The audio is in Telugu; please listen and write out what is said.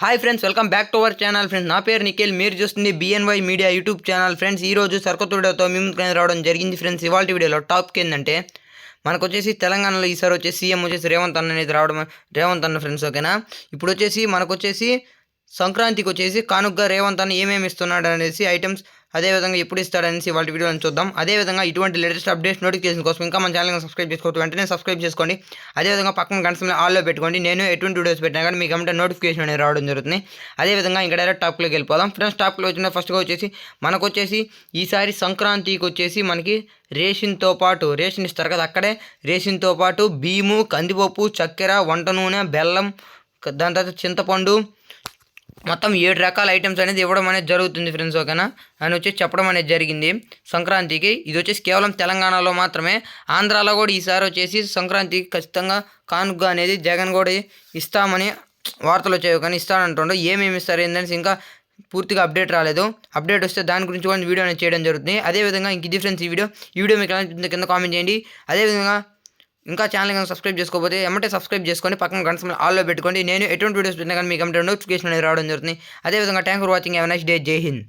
Hi friends welcome back to our channel friends నా పేరు నిఖిల్. మీరు చూస్తుంది BNY media YouTube channel friends ఈ రోజు సరికొత్త మేము రావడం జరిగింది ఫ్రెండ్స్ ఇవాళ వీడియోలో టాపిక్ ఏంటంటే మనకు వచ్చేసి తెలంగాణలో ఈసారి వచ్చేసి సీఎం వచ్చేసి రేవంత్ అన్న అనేది రావడం రేవంత్ అన్న ఫ్రెండ్స్ ఓకేనా ఇప్పుడు వచ్చేసి మనకు వచ్చేసి సంక్రాంతికి వచ్చేసి కానుగ్గా రేవంత్ అని ఏమేమి ఇస్తున్నాడు అనేసి ఐటమ్స్ అదేవిధంగా ఎప్పుడు ఇస్తాడనేసి వాళ్ళ వీడియోలను చూద్దాం. అదేవిధంగా ఇటువంటి లేటెస్ట్ అప్డేట్స్ నోటిఫికేషన్ కోసం ఇంకా మన ఛానల్ని సబ్స్క్రైబ్ చేసుకోవచ్చు వెంటనే సబ్స్క్రైబ్ చేసుకోండి. అదేవిధంగా పక్కన గంటల ఆల్లో పెట్టుకోండి. నేను ఎటువంటి వీడియోస్ పెట్టినా కానీ మీకు ఏమంటే నోటిఫికేషన్ అనేది రావడం జరుగుతుంది. అదేవిధంగా ఇంకా డైరెక్ట్ టాప్లోకి వెళ్ళిపోదాం. ఫ్రెండ్స్ టాప్లో వచ్చిన ఫస్ట్గా వచ్చేసి మనకు వచ్చేసి ఈసారి సంక్రాంతికి వచ్చేసి మనకి రేషన్తో పాటు రేషన్ ఇస్తారు కదా అక్కడే రేషన్తో పాటు బియ్యము కందిపప్పు చక్కెర వంట నూనె బెల్లం దాని తర్వాత చింతపండు మొత్తం ఏడు రకాల ఐటమ్స్ అనేది ఇవ్వడం అనేది జరుగుతుంది ఫ్రెండ్స్ ఓకేనా? అని వచ్చి చెప్పడం అనేది జరిగింది. సంక్రాంతికి ఇది వచ్చేసి కేవలం తెలంగాణలో మాత్రమే. ఆంధ్రాలో కూడా ఈసారి వచ్చేసి సంక్రాంతికి ఖచ్చితంగా కానుక అనేది జగన్ కూడా ఇస్తామని వార్తలు వచ్చాయి కానీ ఇస్తానంటుండో. ఏమేమి ఇస్తారు ఏంటనేసి ఇంకా పూర్తిగా అప్డేట్ రాలేదు. అప్డేట్ వస్తే దాని గురించి కూడా వీడియో అనేది చేయడం జరుగుతుంది. అదేవిధంగా ఇంక ఇది ఫ్రెండ్స్ ఈ వీడియో. ఈ వీడియో మీకు ఎలా కింద కామెంట్ చేయండి. అదేవిధంగా ఇంకా ఛానల్ కనుక సబ్స్క్రైబ్ చేసుకోకపోతే ఎమ్మటే సబ్స్క్రైబ్ చేసుకొని పక్కన గంట సమయం ఆల్లో పెట్టుకోండి. నేను ఎటువంటి వీడియోస్ పెట్టినా కానీ మీకు ఎమ్మటే నోటిఫికేషన్ అనేది రావడం జరుగుతుంది. అదేవిధంగా thank for watching have a nice day జై హింద్